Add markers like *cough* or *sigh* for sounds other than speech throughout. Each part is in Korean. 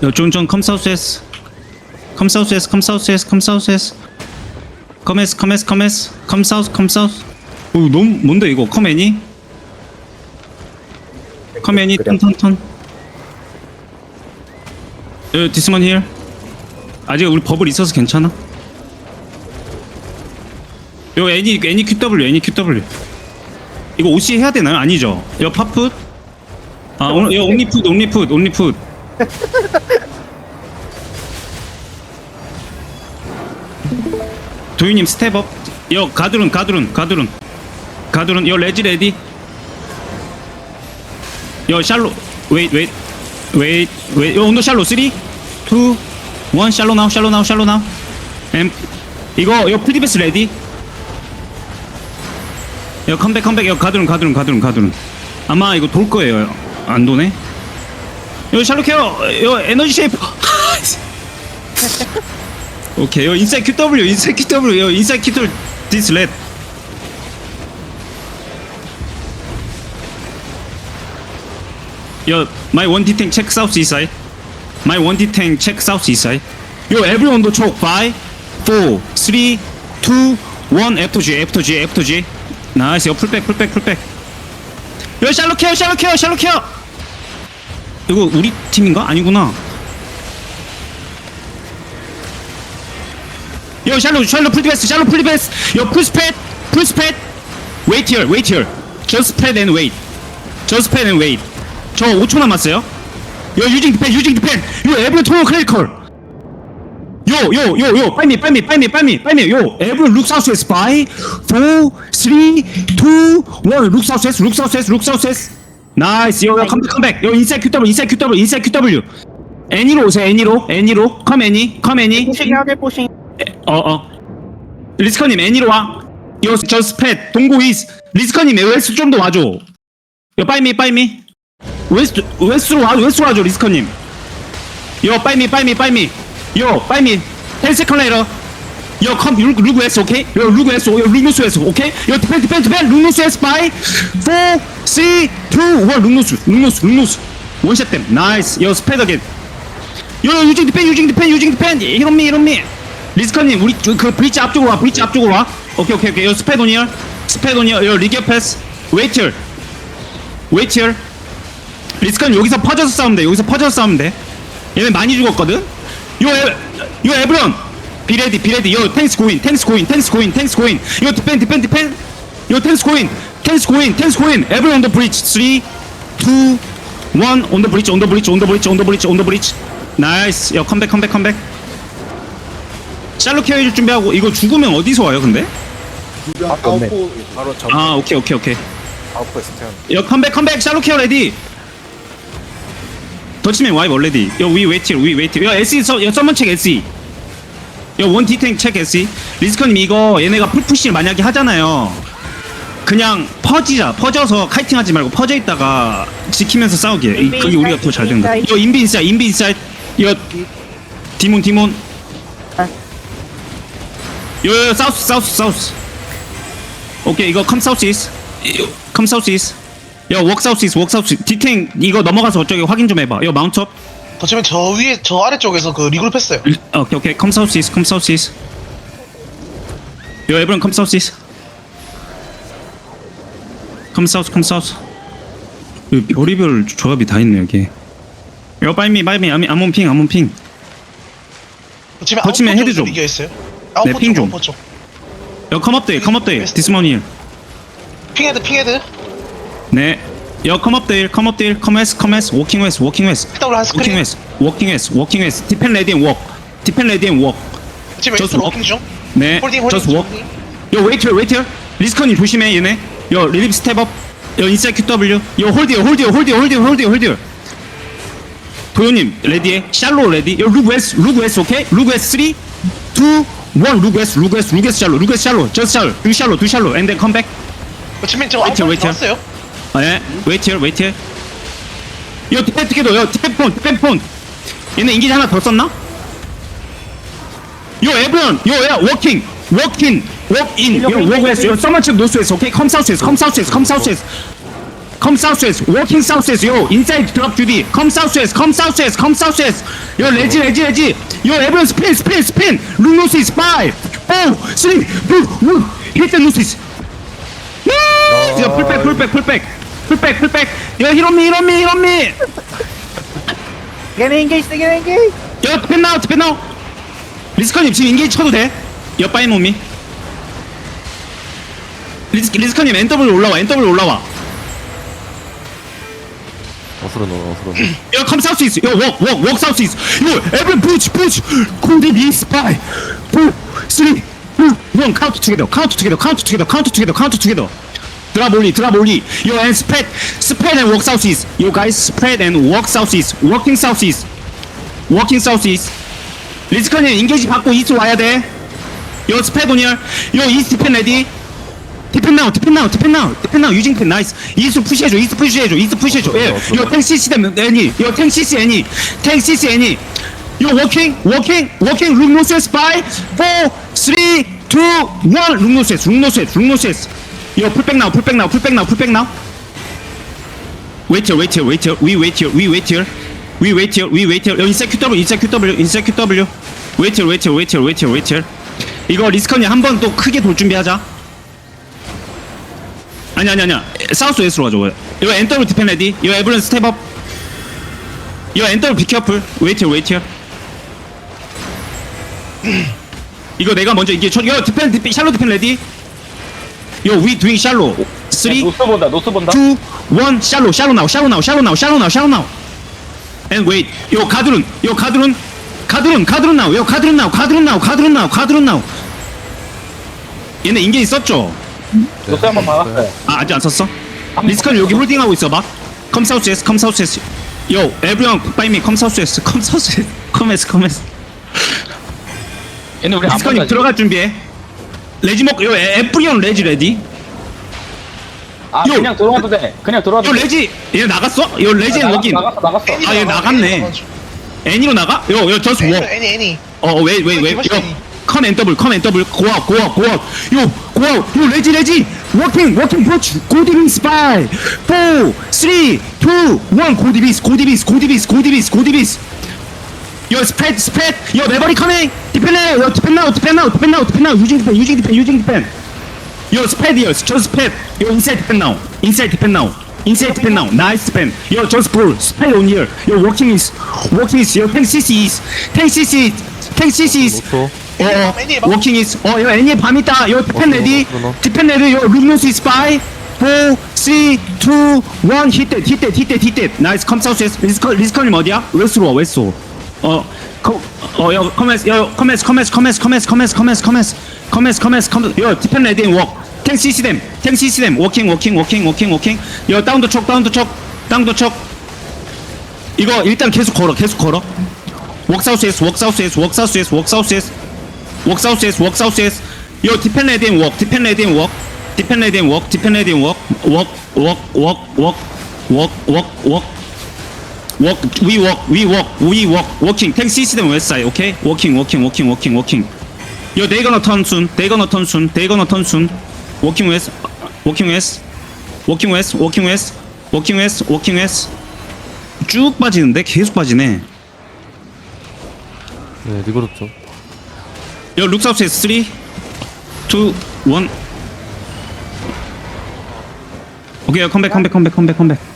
John, John, come southwest. Come southwest, come southwest, come southwest. Come west, come west, come west. Come south, come south. 오, 너무 뭔데 이거? Come any? Come any? 턴, 턴, 턴. 여, this one here. 아직 우리 버블 있어서 괜찮아. 요 any, any QW, any QW. 이거 OC 해야 되나요? 아니죠. 여 파풋. 아, 오늘 여 온리 풋, 온리 풋, 온리 풋. *laughs* 도윤님 스텝업. 여 가드룬 가드룬 가드룬 가드룬 여 레지 레디. 여 샬로 웨이 웨이 웨이 웨이 여 온도 샬로 3 2 1 샬로 나우 샬로 나우 샬로 나우 엠 이거 여 프리베스 레디. 여 컴백 컴백. 여 가드룬 가드룬 가드룬 가드룬 아마 이거 돌 거예요. 안 도네 여 샬로 케어 여 에너지 쉐이프 *laughs* 오케이 요 인사이드 QW 인사이드 QW 요 인사이드 QW 디스 렛요 마이 원 디탱 체크 사우스 이사이드 마이 원 디탱 체크 사우스 이사이드 요 에브리 온도 촉5 4 3 2 1 애프터 G 애프터 G 애프터 G. 나이스 요 풀백 풀백 풀백. 요 샬로 케어 샬로 케어 샬로 케어 이거 우리 팀인가? 아니구나 best, shallow, pretty best. Yo, push pad, push pad. Wait here, wait here. Just pad and wait. Just pad and wait. 저 5초 남았어요. Yo, using the pen, using the pen. Yo, every total critical. Yo, yo, yo, yo, buy me, buy me, buy me, buy me, buy me. Yo, everyone look southwest. Five, four, three, two, one. Look look southwest, look southwest. Nice. Yo, yo, come back, come back. Yo, inside QW, inside QW, inside QW. 애니로 오세요, 애니로, 애니로. Come 애니, come 애니. 포싱 어어 리스커님 애니로 와 요, 저 스 팻 동고 이스 리스커님 웨스트 좀 더 와줘 요 빠이미 빠이미 웨스트 웨스트로 와 웨스트로 와줘 리스커님 요 빠이미 빠이미 빠이미 요 빠이미 10 세컨 레이터 요컴 루그 웨스 오케이 요 루그 웨스 요 루그 웨스 오케이 요 디펜 디펜 디펜 루그 웨스 바이 4 3 2 1 루그 루그 루그 원샷 댐 나이스 요 스패드 어겐 요 유징 디펜 유징 디펜 유징 디펜 이런 미 이런 미 리스커님 우리 그- 그 브릿지 앞쪽으로 와 브릿지 앞쪽으로 와. 오케이 오케이 오케이. 요 스페도니얼 스페도니얼 요 리기어 패스 웨이티얼 웨이티얼 리스커님 여기서 퍼져서 싸우면 돼. 여기서 퍼져서 싸우면 돼. 얘네 많이 죽었거든. 요, 에, 요 에브런 비레디 비레디. 요 탱스 고인 탱스 고인 탱스 고인 탱스 고인. 요 디펜 디펜 디펜 요 탱스 고인 탱스 고인 탱스 고인. 에브런 온더 브릿지 3 2 1 온더 브릿지 온더 브릿지 온더 브릿지 온더 브릿지 온더 브릿지 나이스 요 컴백 컴백 컴백 샬로 케어 해줄 준비하고 이거 죽으면 어디서 와요 근데? 바로 전 아 오케이 오케이 오케이. 아웃포에서 태어나. 여 컴백 컴백 샬로 케어 레디 더치맨 와이 원레디 여위 웨이트 위 웨이트 여 SE 서, 여 서먼 책 SE 여 원 디탱 책 SE 리스커님 이거 얘네가 풀푸시를 만약에 하잖아요. 그냥 퍼지자. 퍼져서 카이팅 하지 말고 퍼져 있다가 지키면서 싸우게. 이- 인비 그게 우리가 더잘 된다 인사이드. 여 인비 인사이드 인비 인사이드 여 디몬 디몬. 아. 여 사우스 사우스 사우스. 오케이 이거 컴 사우스 이스 컴 사우스 이스 야웍 사우스 이스 웍 사우스 디탱 이거 넘어가서 저기 확인 좀 해봐. 여 마운트업 어쩌면 저 위에 저 아래쪽에서 그 리그룹 했어요. 오케이 오케이 컴 사우스 이스 컴 사우스 이스 여 에브런 컴 사우스 이스 컴 사우스 컴 사우스 이 별의별 조합이 다 있네 여기 여 바이미 바이미 아미 아몬핑 아몬핑 거치면 아웃포 헤드 좀. 이겨 있어요. 네, 아웃포 핑 쪽, 좀. 아웃포 쪽. 여 컴업데이. 디스머니일 핑헤드, 핑헤드. 네. 여 컴업데일 컴업데일 컴웨스 컴웨스 워킹 웨스 워킹 웨스 더블 한 워킹 스크린. 웨스 워킹 웨스 워킹 웨스 디펜 레디 앤 워크 디펜 레디 앤 워크 지금 저스 워- 워킹 중. 네 홀딩, 홀딩. 저스 워크 여 웨이트 웨이트 리스컨님 조심해 얘네. 여 릴립 스텝업 여 인사이드 QW 여 홀디어 홀디어 홀디어 홀디어 홀디어 홀디어 도현님 레디에. 샬로 레디. 여 루그 웨스 루그 웨스 오케이 루그 웨스 3 2 1 루그 웨스 루그 웨스 루그 웨스 샬로 루그 웨스 샬로. 저스 샬로 두 샬로 두 샬로. 앤then 컴백 어쩌면 저 웨이트, 아웃포 웨이트. 나왔어요. 아, 예. 웨이트요, 웨이트. 요 테스트기도 요 테폰, 테폰. 얘네 인기 하나 더 썼나? 요 에브론, 요야 워킹, 워킹, 워인, 요 워크에서, 요 서머측 노스에서, 오케이, 컴 사우스에서, 컴 사우스에서, 컴 사우스에서. 컴 사우스에서 워킹 사우스에서 요 인사이드 드랍 주디. 컴 사우스에서 컴 사우스에서 컴 사우스에서 요 레지 레지 레지. 요 에브런 스핀 스핀 스핀. 룰루스 이즈 5 4 3 2 1 히트 노스이스. 풀백 풀백 풀백. 풀백 풀백 야 히로미 히로미 히로미 Get engaged, get engaged. 야 디펜 나우 디펜 나우 리스커님 지금 인게이지 쳐도 돼? 옆바인 몸이 리스, 리스커님 NW 올라와 NW 올라와 어스로 넣어 어스로 야 come south east 야 walk walk walk south east 요 every push push cold in east by 4 3 2 1 count together count together count together count together count together 드랍 올리 드랍 올리 Yo and spread spread and walk southeast You guys spread and walk southeast Walking southeast Walking southeast 리스커님 인게이지 받고 이스 와야 돼 Yo spread on here Yo east defend ready 디펜 나우 디펜 나우 디펜 나우 디펜 나우 유징 펜 나이스 이스 푸시해줘 이스 푸시해줘 이스 푸시해줘 예요탱 CC 되면 애니 요탱 CC 애니 탱 CC 애니 요 워킹 워킹 워킹 룩노세스 바이 4 3 2 1 룩노세스 룩노세스 룩노세스 요 풀백 나우 풀백 나우 풀백 나우 풀백 나우 wait here wait here wait here we wait here we wait here we wait here we wait here 요 인사 QW 인사 QW 인사 QW wait here wait here wait here wait here wait here 이거 리스컨이 한 번 또 크게 돌 준비하자 아니 아니 아니야 사우스 웨스로 가죠 이거 엔더로 디펜 레디 이거 에브런 스텝업 이거 엔더로 비켜풀 웨이트 웨이트 이거 내가 먼저 이게 쳐 이거 디펜 디펜 샬로 디펜 레디 Yo, we doing shallow. Three, 노스 본다 노스 본다 two, one. Shallow, shallow now, shallow now, shallow now, shallow now, shallow now. And wait. Yo, 가드룬. Yo, 가드룬. 가드룬, 가드룬 now. Yo, 가드룬 now, 가드룬 now, 가드룬 now, 가드룬 now. 얘네 인게 있었죠? 노스 한번 박았어요 아, 아직 안 썼어? 리스컬 여기 홀딩하고 있어 막. Come south west, come south west. Yo, everyone, by me. Come south west, come south west. Come west, come west. 얘네 우리 안 리스컬님 본다 들어갈 준비해. 레지 먹고 요 에- 에브리언 레지 레디 아, 요. 그냥 들어가도 돼. 그냥 들어가도 요 돼. 레지 얘 나갔어? 요 레지 앤 워긴 나갔어, 나갔어. 아, 얘 나갔네. 애니로 나가? 요 요 저스 애니 워 애니 애니 어 왜 왜왜 이거 이거 맞지? 컴앤 더블 컴앤 더블 고아웃 고아웃 고아웃 요 고아웃 요 레지 레지 워킹 워킹 브로치 고디비스 파이 4 3 2 1 고디비스 고디비스 고디비스 고디비스 고디비스 Yo, spread, spread. Yo, everybody coming. Defend now. Yo, defend now. Defend now. Defend now. Defend now. Using defend. Using defend. Using defend. Yo, spread. Yo, just spread. Yo, inside defend now. Inside defend now. Inside defend now. Nice defend. Yo, just pull. Spread on here. Yo, walking is, walking is. Yo, tank CC is, tank CC is, tank CC is. Oh, walking is. Oh, 요 애니 밤 있다. 요 defend ready. Defend ready. 요 루미노스 is by. Four, three, two, one. Hit it. Hit it. Hit it. Hit it. Nice. Come south west. 리스컬, 리스컬님 어디야? 웨스로, 웨스로. 어 컴, 어, 여, 커메스, 여, 커메스, 커메스, 커메스, 커메스, 커메스, 커메스, 커메스, 커메스, 커메스, 커메스, 여, 디펜 레디 앤 워크. 탱 시스템, 탱 시스템, 워킹, 워킹, 워킹, 워킹, 워킹. 여, 다운 더 촉, 다운 더 촉, 다운 더 촉. 이거 일단 계속 걸어, 계속 걸어. 워크 사우스 에스, 워크 사우스 에스, 워크 사우스 에스, 워크 사우스 에스. 워크 사우스 에스 워크 사우스 에스 요 디펜 레디 앤 워크 디펜 레디 앤 워크 디펜 레디 앤 워크 디펜 레디 앤 워크 워크 워크 워크 워크 워크 워크 Walk, we walk, we walk, we walk, walking. Tank system west side, okay? Walking, walking, walking, walking, walking. Yo, they gonna turn soon. They gonna turn soon. They gonna turn soon. Walking west, walking west, walking west, walking west, walking west, walking west. 쭉 빠지는데 계속 빠지네. 네, 리버롭 죠 요, 룩스 앞에 3, 2, 1. 오케이, 컴백, 컴백, 컴백, 컴백, 컴백.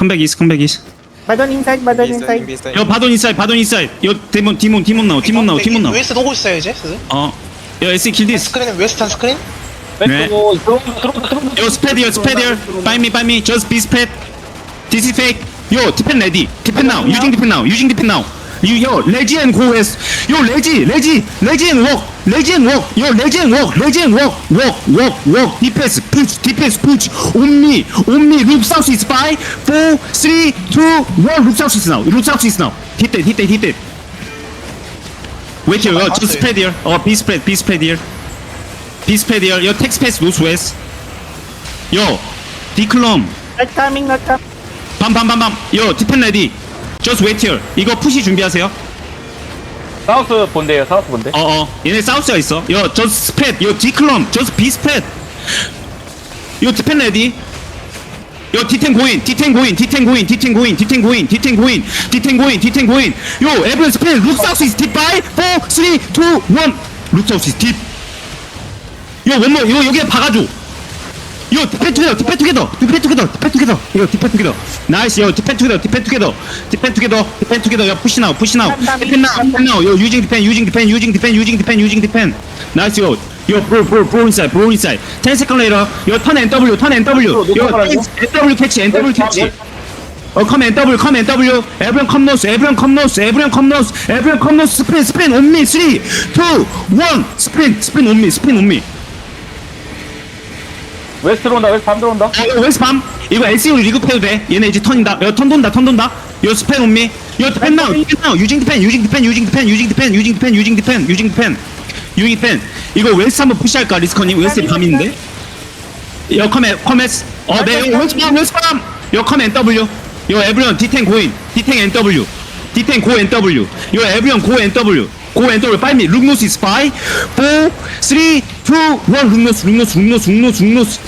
컴백 이스 컴백 이스 바던 인사이드, 바던 인사이드. 요 바돈 인사이드 바돈 인사이드 요 디몬 디몬 디몬 나오 디몬 나오 디몬 나오 웨스트 오고 있어요 이제? 슬슬. 어요 에스 킬디스 스크린 웨스턴 스크린? 네. 들어온다, 들어온다. 요 스페디어 스페디어 바이 미 바이 미 저스트 비 스페드 디스 이스 페이크 요 디펜 레디 디펜 나우 유징 디펜 나우 유징 디펜 나 You, yo, 레지앤 고 has. 요 레지, 레지, 레지앤 walk. 레지앤 walk. 요 레지앤 walk. 레지앤 walk. Walk, walk, walk. Defense, pitch defense, pitch 옴니, 옴니. Look south is five, four, three, two, one. Look south is now. Look south is now. Hit it, hit it, hit it. Wait here. Oh, just spread here. Oh, be spread, be spread here. Be spread here. Yo, take space northwest. Yo, declum. No timing, no time. 밤밤밤밤. ready 저스 웨이티어 이거 푸시 준비하세요. 사우스 본대요, 사우스 본대. 어어. 얘네 사우스가 있어. 요 저스 스팻 요 디클럼 저스 비스팻 요 디펜 레디 요 디텐 고인 디텐 고인 디텐 고인 디텐 고인 디텐 고인 디텐 고인 디텐 고인 디텐 고인. 요 에브리언 스펜 룩 사우스 이스 딥 바이 4 3 2 1 룩 사우스 이스 딥 요 원모 이거 여기에 박아줘. 요 디펜 투게더 디펜 투게더 디펜 투게더 디펜 투게더 이거 디펜 투게더 나이스 요 디펜 투게더 디펜 투게더 디펜 투게더 디펜 투게더 야 푸시 나우 푸시 나우 디펜 나우 디펜 나우 요 유징 디펜 유징 디펜 유징 디펜 유징 디펜 유징 디펜 나이스 요 요, 브로, 브로, 브로 인사이드, 브로 인사이드. 10 세컨 레이터. 요, 턴 NW, 턴 NW. 요, NW 캐치, NW 캐치. 어, 컴 NW, 컴 NW. 에브리언 컴 노스, 에브리언 컴 노스, 에브리언 컴 노스, 에브리언 컴 노스. 스프린, 스프린 온 미. 3, 2, 1. 스프린, 스프린 온 미, 스프린 온 미. 웨스트 들어온다 웨스트 밤 들어온다 어, 이거 웨스트 밤. 이거 SEO 리그해도 돼. 얘네 이제 턴인다. 야, 턴 돈다, 턴 돈다. 요 스펜 온 미. 요 디펜 나우, 디펜 나우. 유징 디펜, 유징 디펜, 유징 디펜, 유징 디펜, 유징 디펜, 유징 디펜, 유징 디펜. 유징 디펜. 이거 웨스트 한번 푸시할까, 리스커님? 웨스트 밤인데? 요 컴에, 컴에스. 어, 네, 요 웨스트 밤, 웨스트 밤. 요컴 NW. 요 에브리언 디텐 고인. 디텐 NW. 디텐 고 NW. 요 에브리언 고 NW. 고 NW. 빨리 룩노스 is 5, 4, 3, 2, 1. 룩노스, 룩노스, 룩노스, 룩노스, 룩노스.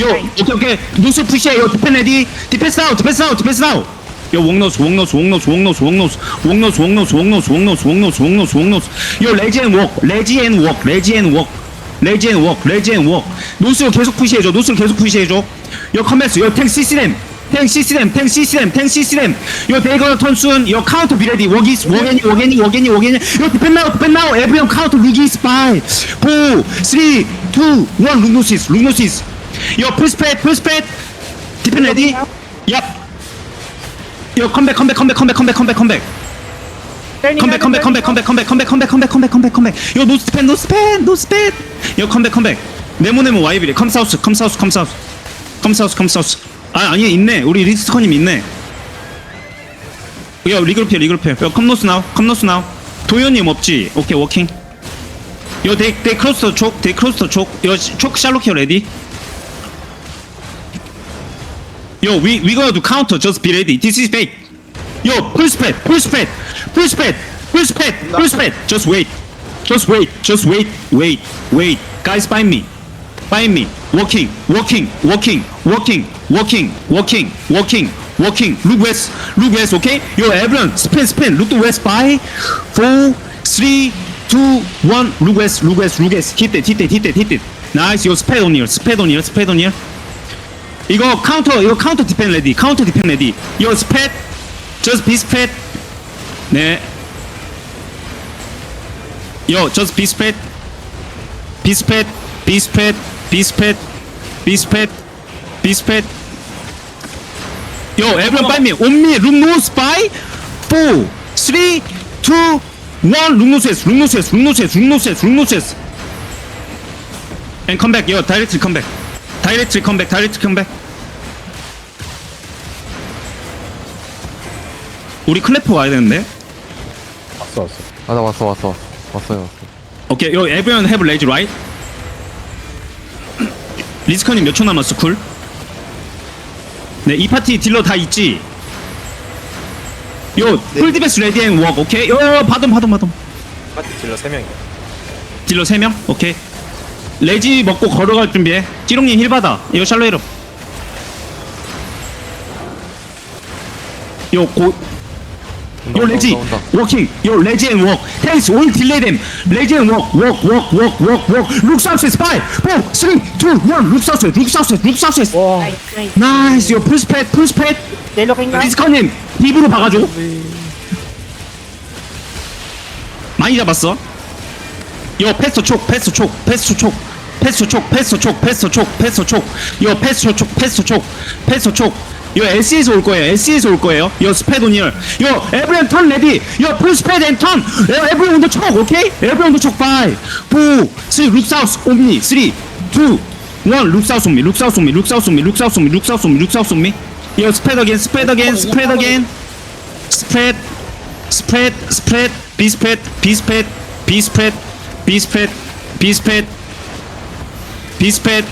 요, 오케이, 오케이. 노스 푸시해. 요, 디펜 레디. 디펜스 아웃, 디펜스 아웃, 디펜스 아웃. 요, 웡노스, 웡노스, 웡노스, 웡노스, 웡노스, 웡노스, ոգ노스, 웡노스, 웡노스, 웡노스, 웡노스, 웡노스. 요, 레지 앤 웍, 레지 앤 웍, 레지 앤 웍. 레지 앤 웍, 레지 앤 웍. 노스를 계속 푸시해줘, 노스를 계속 푸시해줘. 요, 컴뱃스, 요, 탱 시스템. 탱 시스템, 탱 시스템, 탱 시스템. 요, 데이거 턴순, 요, 카운터 비레디, 워기스, 워게니, 워게니, 워게니, 워게니. 요, 디펜 나우, 디펜 나우, 에브리언 카운터, 루기스, 바이. 4, 3, 2, 1, 룩노시스, 룩노시스. 요, 풀스펫, 풀스펫. 디펜 레디. 얍. 요, 컴백, 컴백, 컴백, 컴백, 컴백, 컴백, 컴백. 컴백 컴백 컴백 컴백 컴백 컴백 컴백 컴백 컴백 컴백 컴백 요 노스펜 노스펜 노스펜 요 컴백 컴백 네모 네모 와이비리 컴 사우스 컴 사우스 컴 사우스 컴 사우스 컴 사우스 아 아니 있네 우리 리스커님 있네 야 리그룹해 리그룹해 컴 노스 나우 컴 노스 나우 도현님 없지 오케이 워킹 요 데이 데이 크로스터 촉 데이 크로스터 촉요촉 샬로키어 레디 Yo, we we gonna do counter. Just be ready. This is fake. Full spread, full spread, full spread. Just wait. Just wait. Just wait. Wait. Wait. Guys, find me. Find me. Walking. Walking. Walking. Walking. Walking. Walking. Walking. Walking. Look west. Look west. Okay. Yo, everyone, spin, spin. Look to west. Five, four, three, two, one. Look west. Look west. Look west. Hit it. Hit it. Hit it. Hit it. Nice. Yo, spread on here. Spread on here. Spread on here. 이거 카운터 이거 카운터 디펜 레디 카운터 디펜 레디 이거 스팻 just be spread 네 요 just be spread be spread be spread be spread be spread 리스펙 요 에브런 빨미 온미 룸노스 바이 4 3 2 1 룸노스에스 룸노스에스 룸노스에스 룸노스에스 룸노스에스 앤 컴백 요 다이렉트 컴백 다이렉트 컴백 다이렉트 컴백 우리 클래프 와야 되는데. 왔어 왔어. 아나 왔어 왔어. 왔어. 왔어요 왔어. 오케이. 요 에브런 해브 레이즈 라이트 리스커님 몇 초 남았어? 쿨? 네 이 파티 딜러 다 있지? 요 풀디베스 레디 앤 웍 오케이? 요 받음 받음 받음. 파티 딜러 3명이야 딜러 3명? 오케이. 레지 먹고 걸어갈 준비해. 찌롱님 힐 받아. 이거 샬로 히로 요고 온다, 요 레지. 워킹 요 레지 앤 워크 테이스 올 딜레이 댐 레지 앤 워크 워크 워크 워크 워크 워크 룩 사우스 스파이 4 3 2 1룩 사우스 룩 사우스 룩 사우스 나이스 요 풀스팻 풀스팻 They're looking up 리스커님 딥으로 박아줘. 많이 잡았어. 요 패스 촉 패스 촉 패스 촉 패스 촉 패스 촉 패스 촉 패스 촉요 패스 촉 패스 촉 패스 촉 요 SE에서 올 거예요. SE에서 올 거예요. 요 스페도니얼 요 에브리언 턴 레디 요 풀스페드 앤 턴 에브리언 온더 촉 오케이 에브리언 온더 촉5 4 3 룩사우스 옴니 3 2 1 룩사우스 옴미 룩사우스 옴미 룩사우스 옴미 룩사우스 옴미 룩사우스 옴미 룩사우스 옴미 요 스프레드 어겐 스프레드 어겐 스프레드 어겐 스프레드 스프레드 스프레드 비 스프레드 비 스프레드 비 스프레드 비 스프레드 비 스프레드 비 스프레드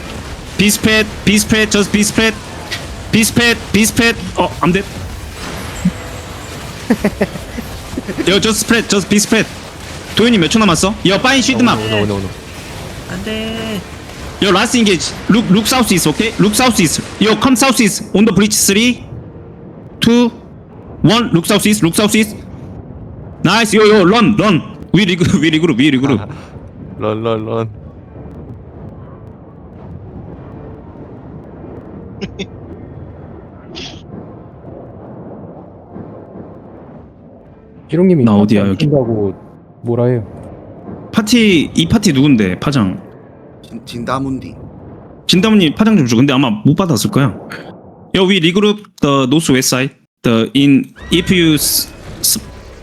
비 스프레드 비 스프레드 just 비 스프레드 비스펫 비스펫 어 안돼. 여 저스 스프렛 저스 비스펫 도현이 몇 초 남았어? 여 파인 쉬드막 안돼 여 라스 인게이지 룩룩 사우스 이스 오케이? 룩 사우스 이스 여컴 사우스 이스 온더 브리치 3 2 1룩 사우스 이스 룩 사우스 이스 나이스 요요 런런위 리그 위 리그룹 위 리그룹 런런런 희롱님이 나 어디야, 여기? 다고 뭐라 해요? 파티 이 파티 누군데? 파장. 진, 진다문디 진다문님 파장 좀 줘. 근데 아마 못 받았을 거야. Yo, we regroup the north west side. The in if you s, s,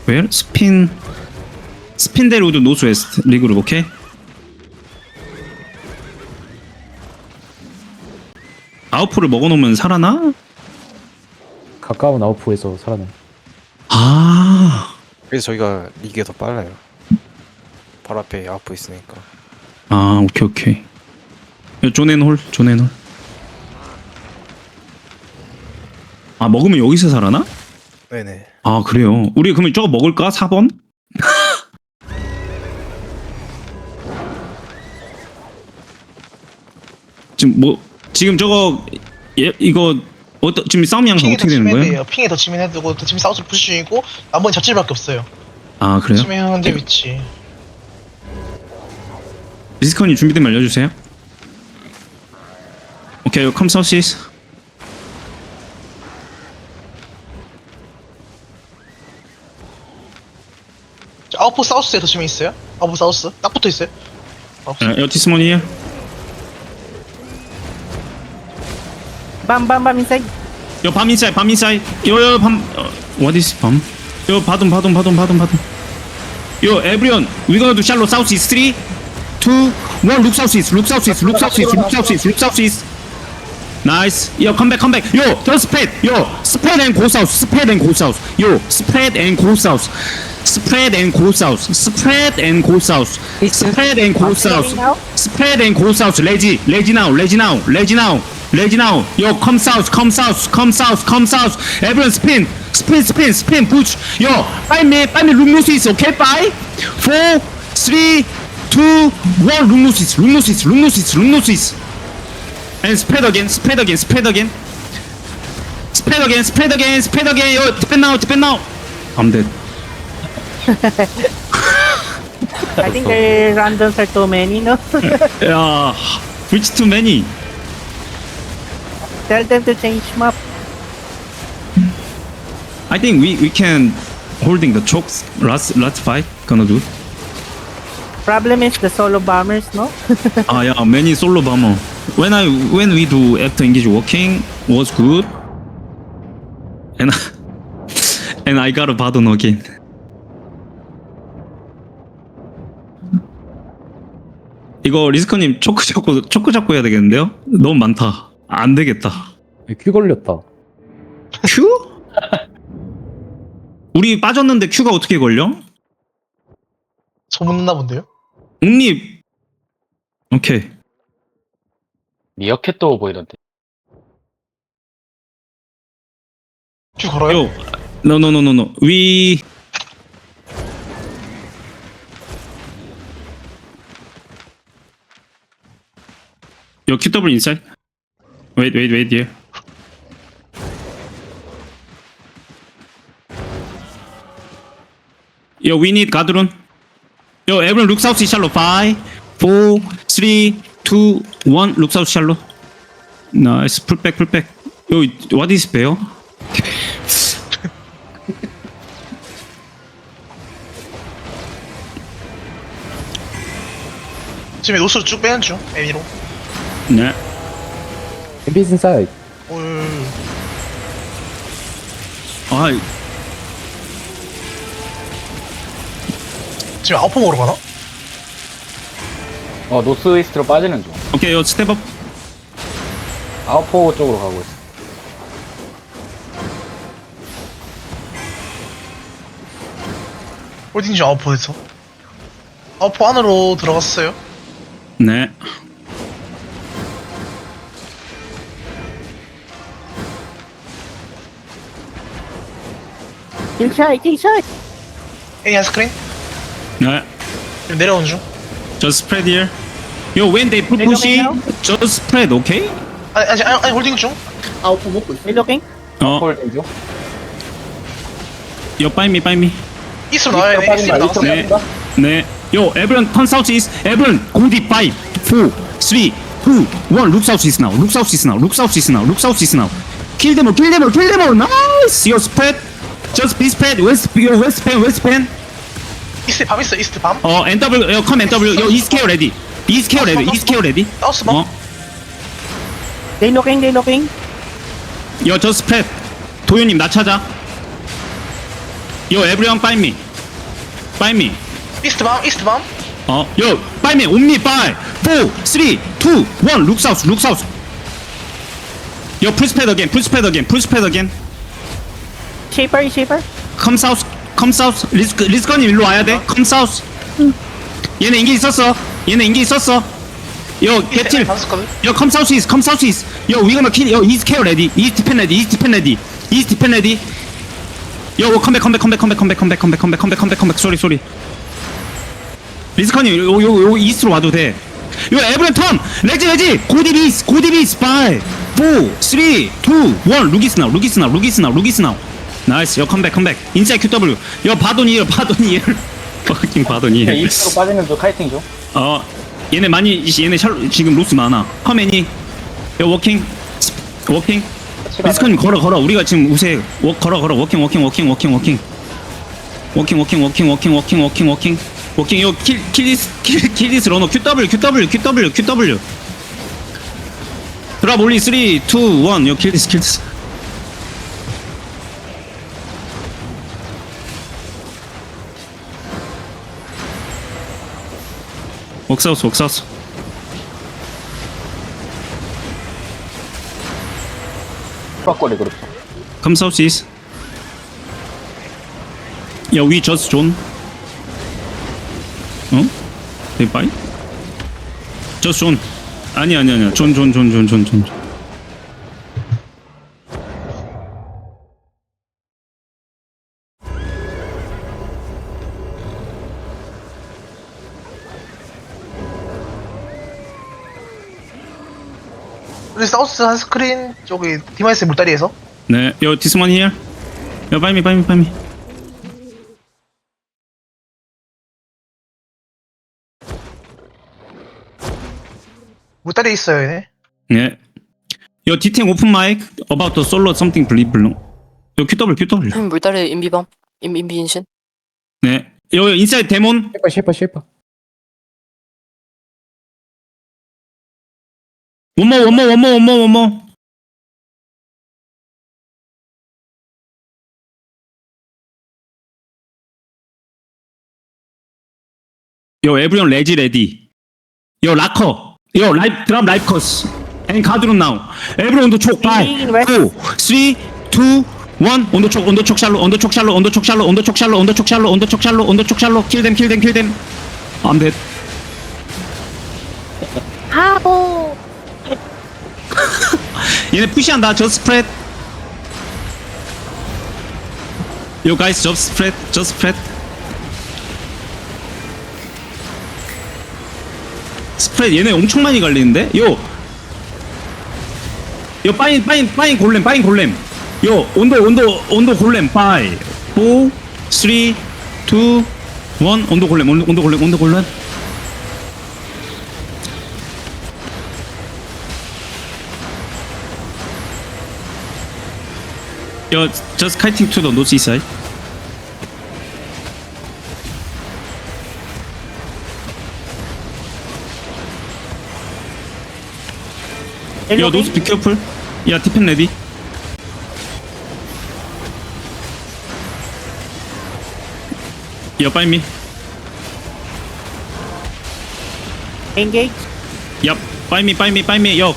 where spin spin the road north west regroup, okay? 아웃풀을 먹어놓으면 살아나? 가까운 아웃포에서 살아나. 아, 그래서 저희가 이게 더 빨라요. 바로 앞에 아웃포 있으니까. 아, 오케이 오케이. 야, 존앤홀, 존앤홀. 아 먹으면 여기서 살아나? 네네. 아 그래요. 우리 그러면 저거 먹을까? 4번? *laughs* 지금 뭐 지금 저거 예, 이거 어떠 지금 싸움 양상 더 어떻게 되는 거예요? 돼요. 핑에 더 치면 해두고 더 치면 사우스 푸시 중이고 나머지 잡질밖에 없어요. 아 그래요? 치면 현재 위치. 리스컨이 준비되면 알려주세요. 오케이, 컴 서시스. 저 아웃포 사우스에 더 치면 있어요. 아웃포 사우스 딱 붙어 있어요. 아웃포. 여티스 모니에 Bam, bam, bam inside. 요, 밤 인사이, 밤 인사이. 요, 요, 밤. 어, what is 밤? 요, 바둠, 바둠, 바둠, 바둠, 바둠. 요, everyone, we gonna do shallow south east. 3, 2, 1, look south east, look south east, look south east, look south east, look south east. Nice. Yo, come back, come back. Yo, just spread. Yo, spread and go south. Spread and go south. Yo, spread and go south. Spread and go south. Spread and go south. Spread and go south. Spread and go south. Lazy, lazy now, lazy now, lazy now, lazy now. Yo, come south, come south, come south, come south. Everyone spin, spin, spin, spin, push. Yo, five me, five me, room notice, okay? Five, four, three, two, one. Room notice, room notice, room notice, room notice. And spread again, spread again, spread again. Spread again, spread again, spread again. Yo, depend now, depend now. I'm dead. *laughs* I think the randoms are too many, no? *laughs* Yeah, which too many. Tell them to change map. I think we we can holding the chokes last last fight gonna do. Problem is the solo bombers, no? Ah yeah, many solo bomber. When I when we do after engage working was good, and and I got a pardon again. 이거 리스커님 초크 잡고 초크 잡고 해야 되겠는데요? 너무 많다. 안 되겠다. 큐 걸렸다. 큐? 우리 빠졌는데 큐가 어떻게 걸려? 소문 났나 본데요. 옥립. 오케이. 미어캣도 보이던데. 큐 걸어요. 요. No no no no no. We Yo, QW inside. Wait, wait, wait here. Yo, we need Gadrun. Yo, everyone look south shallow. Five, four, three, two, one. Look south shallow. Nice. Pull back, pull back. Yo, what is bear? 지금 노스로 쭉 빼는 중. 애미로. 네. 엠비스 인사이드. 올. 아, 지금 아웃포 먹으러 가나? 어, 노스 이스트로 빠지는 중. 오케이, 요 스텝업. 아웃포 쪽으로 가고 있어. 어딘지 아웃포에서. 아웃포 안으로 들어갔어요. 네. Kill shot, kill shot. 애니 한 스크린. 네. 지금 내려오는 중. Just spread here. Yo, when they put They pushing, looking just spread, okay? 아니 아니 아니, 아니 홀딩 중 아웃포 먹고 있어. Looking? 어, 홀 중. yo, buy me, buy me. 이스로 나와야 돼. 이스로 나왔어 네. 네. Yo, everyone, turn south east. Everyone, go deep. Five, four, three, two, one. Look south east now. Look south east now. Look south east now. Look south east now. Kill them all. Kill them all. Kill them all. Nice. Yo, spread. Just be spread. West, yo, west pen, west pen. 이스트 밤 있어 이스트 밤 어, NW, yo, come NW. Yo, east care ready. East care ready. East care ready. 사우스 밤 어, They looking, they looking. yo, just spread. 도윤님 나 찾아. Yo, everyone, find me. Find me. 이스트 밤 이스트 밤 어, 요, 빨리 온미 5, 4, 3, 2, 1, 룩 사우스, 룩 사우스. 요, 풀스패드 어 어겐. Shaper, shaper. 컴 사우스, 컴 사우스. 리스크, 리스커님 일로 와야 돼. 컴 사우스. 얘네 인기 있었어. 얘네 인기 있었어. 요, 개틸. 반스커드 요, 컴 사우스 이스, 컴 사우스 이스. 요, 위거나 킬, 요, 이스 케어 레디. 이스 디펜 레디, 이스 디펜 레디. 이스 디펜 레디. 요, 컴백, 컴백, 컴백, 컴백, 컴백, 컴백, 컴백, 컴백, 컴백, 컴백, 컴백, 쏘리, 쏘리. 리스커님 요, 요, 요 이스트로 와도 돼. 요 에브런 턴 레지 레지 고디비스 고디비스 5 4 3 2 1 루기스 나우 루기스 나우 루기스 나우 루기스 나우 나이스 요 컴백 컴백. 인사이드 QW 요 바도니엘 바도니엘 *laughs* 퍼킹 네, 바도니엘 이스트로 빠지는 중 카이팅 중. 어 얘네 많이 얘네 샬 지금 로스 많아. 커맨이 요 워킹. 워킹. 리스커님 걸어 걸어. 우리가 지금 우세 워, 걸어 걸어. 워킹 워킹 워킹 워킹 워킹. 워킹 워킹 워킹 워킹 워킹 워킹 워킹. 워킹 요 킬 킬리스 킬 킬리스 러너. QW QW QW QW 드랍 올리 3 2 1요 킬리스 킬리스 옥사우스 옥사우스 빡거리 그룹 컴사우스 이스 야위 저스 존. 어? 데이 바이? 저스 존. 아니 아니 아니야. 존존존존존존. 우리 사우스 한 스크린 저기 디마이스 물다리에서 네, this one here. Buy me, buy me. 물다리에 있어요 얘네 네. Yo, 디탱 오픈 마이크 about the solo something please, blue. Yo, QW, QW. 음, 물다리 인비밤 인, 인비인신 네. Yo, inside 데몬. 쉐퍼 쉐퍼 쉐퍼. One more, one more, one more, one more, one more. 요 에브리온 레지 레디. 요 라커. 요 라이프 드랍 라이프 커스. 앤 가드론 나우. 에브리온 더 촉. 5 4 3 2 1 온더 촉 온더 촉 샬로 온더 촉 샬로 온더 촉 샬로 온더 촉 샬로 온더 촉 샬로 온더 촉 샬로 온더 촉 샬로 킬댐 킬댐 킬댐. 안 돼. 하고 *laughs* 얘네 푸시한다 just spread Yo guys just spread just spread 스프레드 얘네 엄청 많이 갈리는데 요 요, 빠인, 빠인, 빠인 골렘, 빠인 골렘. 요, 온도, 온도, 온도 골렘. 5, 4, 3, 2, 1. 온도 골렘, 온도 골렘, 온도 골렘. You're just kiting to the northeast side. Yo, those be careful. Yeah, defend ready. Yo, find me. Engage. Yup, find me, find me, find me. Yo,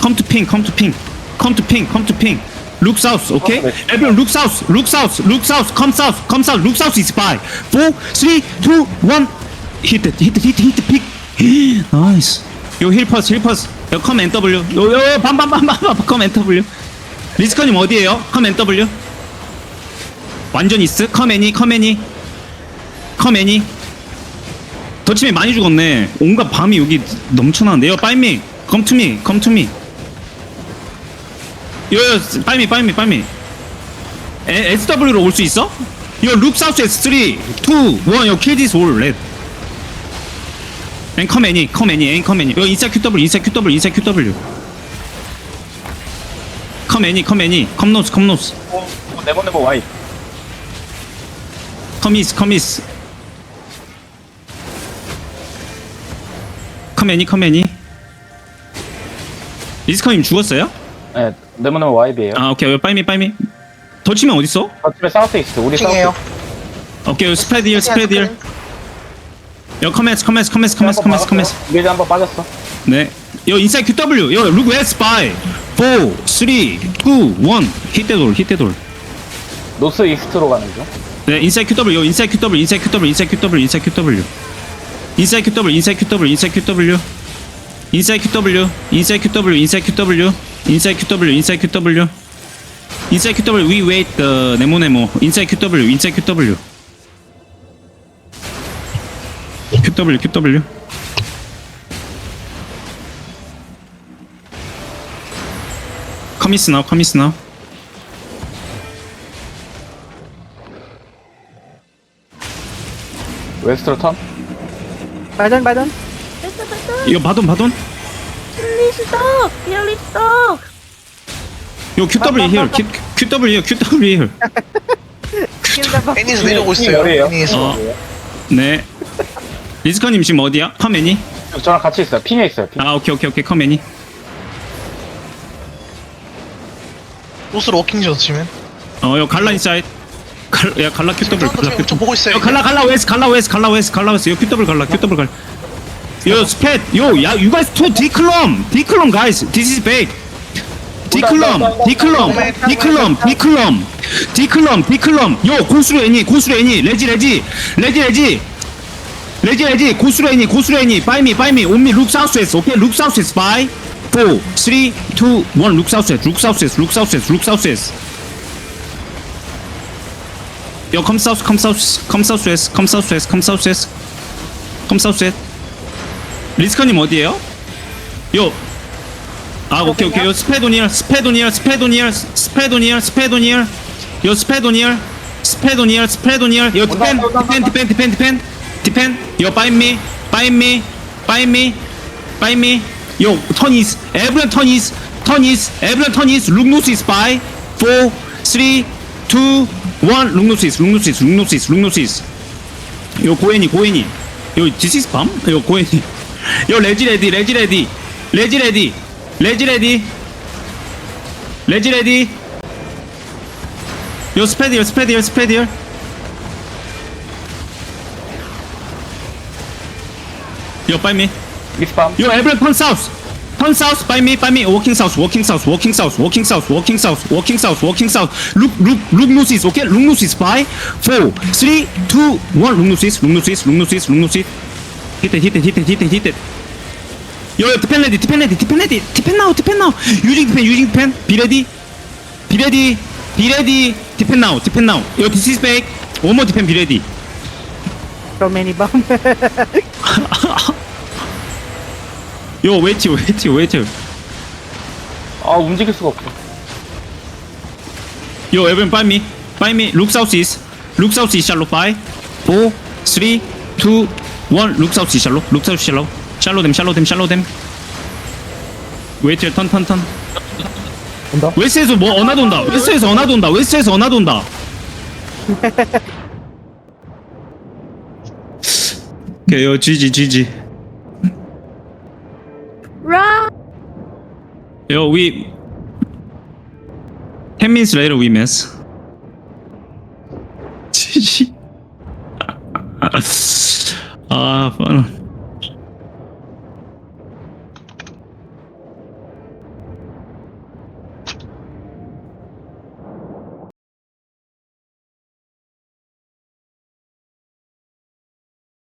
come to ping, come to ping, come to ping, come to ping. Look south, okay? Everyone look south, look south, look south, come south, come south, look south is five, four, three, two, one. Hit it, hit it, hit it, hit the pig. nice. Yo, 힐 퍼스, 힐 퍼스. Yo, come NW. Yo, yo, 밤밤밤밤밤, come NW. 리스커님 어디에요? come NW. 완전 이스. come any, come any. come any. 더치맨 많이 죽었네. 온갖 밤이 여기 넘쳐나는데. 요 빨미, 검투미, 검투미. 요요, 빨미, 빨미, 빨미. 에, SW로 올 수 있어? 요, 룩 사우스 S 3, 2, 1, 요, 킬 디스 올, 렛. 앤 커맨이, 커맨이, 앤 커맨이. 요, 인사 QW, 인사 QW, 인사 QW. 커맨이, 커맨이, 컴노스, 컴노스. 어, 네버 네버 와이. 커미스 커미스 커맨이 커맨이 리스커님 죽었어요? 네, 네버 와이비에요. 아 오케이 빨미 빨미 더 치면 어딨어? 저쪽에 사우스 이스트. 우리 사우스 킹이에요. 오케이 스프레드 힐 스프레드 힐 여 커맨스 커맨스 커맨스 커맨스 커맨스 커맨스 미드 한번 빠졌어. 네 여 인사이드 QW 여룩 웨스 바이 4 3 2 1 히트돌 히트돌 노스 이스트로 가는 중. 네, 인사이드 QW, 요 인사이드 QW, 인사이드 QW, 인사이드 QW, 인사이드 QW. 인사이드 QW, 인사이드 QW, 인사이드 QW. 인사이드 QW, 인사이드 QW, 인사이드 QW. 인사이드 QW, 인사이드 QW. 인사이드 QW, we wait the 네모 네모. 인사이드 QW, 인사이드 QW. QW, QW. 커미스 나우, 커미스 나우. 웨스트로 턴. 바던 바던. 이거 바돈 바돈? 리스떡! 리스떡! 요 QW here, Q, QW here, QW here. 애니에서 내려오고 있어요. 열이에요. 애니에서. 어. 네. 리스커님 지금 어디야? 커맨이? 저랑 같이 있어요. 핑에 있어요. 핑. 아 오케이 오케이 오케이 커맨이. 로스로 워킹죠 치면. 어 요 갈라 인사이드. 갈, 야 갈라 QW 갈라 저 QW. 보고 있어요. 요 갈라 갈라 웨스 갈라 웨스 갈라 웨스 갈라 웨스 요 QW 갈라 QW 갈라. 요 스팻 요야 guys two 디클럼 디클럼 this is bad. 디클럼 디클럼 디클럼 디클럼 디클럼 디클럼 요 고수로 애니 고수로 애니. 레지 레지. 레지 레지. 레지 레지. 고수로 애니 고수로 애니. 바이미 바이미 온미 룩 사우스에스. 오케이 룩 사우스에스. 바이 4 3 2 1 룩 사우스에스 룩 사우스에스 룩 사우스에스 룩 사우스에스. 요컴 사우스 컴 사우스 컴 사우스 리스커님 어디에요? 요. 아 오케이 오케이. 요? 스페도니얼 스페도니얼 스페도니얼 스페도니얼 스페도니얼. 요 스페도니얼 스페도니얼 스페도니얼. 요 디펜 디펜 디펜 디펜 디펜 디펜. 요 바인미 바인미 바인미 바인미. 요 터니스 에브런 터니스 터니스 에브런 터니스 룩노시스 바이 4 3 2 1 룩노시스 룩노시스 룩노시스 룩노시스. 요 고엔이 고엔이. 요 디시스 밤? 요 고엔이 요 레지 레디 레지 레디 레지 레디 레지 레디 레지 레디 요 스페디얼 스페디얼 스페디얼 요 빨미 미스팜. 요 에브리 턴 사우스 턴 사우스 by me by me walking south walking south walking south walking south walking south walking south walking south look look look north east okay look north east by 4 3 2 1 look north east look north east look north east look north east 히트 히트 히트 히트 히트 요 디펜 레디 디펜 레디 디펜 레디 디펜 나우 디펜 나우 유징 디펜 유징 디펜 비레디 비레디 비레디 디펜 나우 디펜 나우 요 디스 백 원모 디펜 비레디 So many bomb 요 웨치 웨치 웨치 아 움직일 수가 없어. 요 에븐 빠이 미 빠이 미 룩 사우스 이스 룩 사우스 이스 샬로 빠이 4 3 2 원 룩사우스 샬로? 룩사우스 샬로? 샬로뎀 샬로뎀 샬로뎀 웨이트에 턴턴턴. 온다? 웨스에서 뭐 어나 돈다. 웨스에서 어나 돈다. 웨스에서 어나 돈다. 개요 *laughs* 지지 지지. 라. 요, we 10 minutes later we mess 지지. *laughs* Ah, uh.